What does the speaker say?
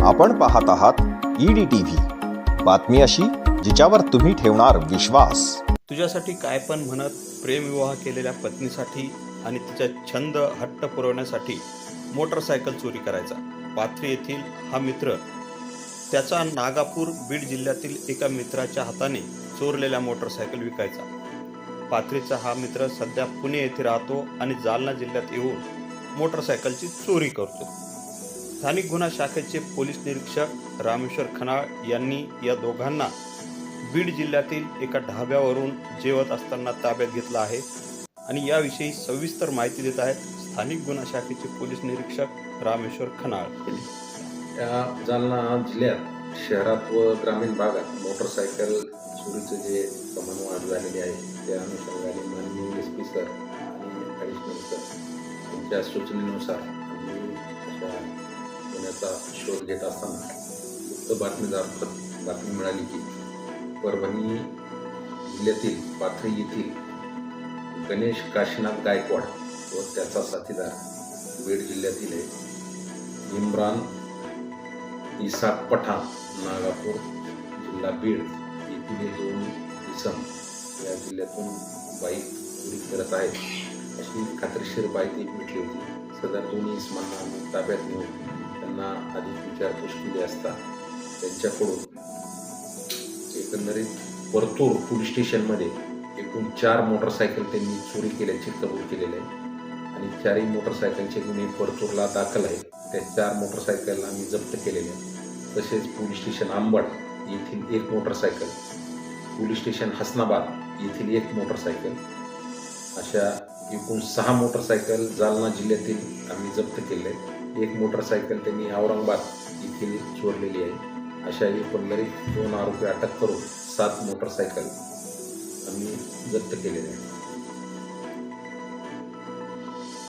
आपण पाहत आहात ईडी टीव्ही बातमी अशी जिच्यावर तुम्ही ठेवणार विश्वास. तुझ्यासाठी काय पण म्हणत प्रेमविवाह केलेल्या पत्नीसाठी आणि तिचा छंद हट्ट पुरवण्यासाठी मोटरसायकल चोरी करायचा. पाथरी येथील हा मित्र त्याचा नागापूर बीड जिल्ह्यातील एका मित्राच्या हाताने चोरलेल्या मोटरसायकल विकायचा. पाथरीचा हा मित्र सध्या पुणे येथे राहतो आणि जालना जिल्ह्यात येऊन मोटरसायकलची चोरी करतो. स्थानिक गुन्हा शाखेचे पोलीस निरीक्षक रामेश्वर खनाळ यांनी या दोघांना बीड जिल्ह्यातील एका ढाब्यावरून जेवत असताना ताब्यात घेतला आहे. आणि याविषयी सविस्तर माहिती देत आहेत स्थानिक गुन्हा शाखेचे पोलीस निरीक्षक रामेश्वर खनाळ. या जालना जिल्ह्यात शहरात व ग्रामीण भागात मोटरसायकल चोरीचं जे प्रमाण वाढ झालेले आहे त्या अनुषंगाने माननीय एस पी सर आणि कमिशनर सर यांच्या सूचनेनुसार आम्ही अशा गुन्ह्याचा शोध घेत असताना गुप्त बातमीदार बातमी मिळाली की परभणी जिल्ह्यातील पाथरी येथील गणेश काशीनाथ गायकवाड व त्याचा साथीदार बीड जिल्ह्यातील आहे इम्रान इसाक पठाण नागापूर जिल्हा बीड येथील दोन इसम या जिल्ह्यातून बाईक चोरी करत आहेत. अशी खात्रीशीर बाईक एक भेटली होती. सदर दोन्ही इसमांना ताब्यात घेऊन त्यांना अधिक विचारपूस केली असता त्यांच्याकडून एकंदरीत परतूर पोलीस स्टेशनमध्ये एकूण चार मोटरसायकल त्यांनी चोरी केल्याचे कबूल केलेले आहे. आणि चारही मोटरसायकलचे गुन्हे परतूरला दाखल आहेत. त्या चार मोटरसायकल आम्ही जप्त केलेल्या आहेत. तसेच पोलीस स्टेशन आंबड येथील एक मोटरसायकल पोलीस स्टेशन हसनाबाद येथील एक मोटरसायकल अशा एकूण सहा मोटरसायकल जालना जिल्ह्यातील आम्ही जप्त केले आहेत. एक मोटरसायकल त्यांनी औरंगाबाद येथील चोरलेली आहे. अशा एकंदरीत दोन आरोपी अटक करून सात मोटरसायकल आम्ही जप्त केलेले आहे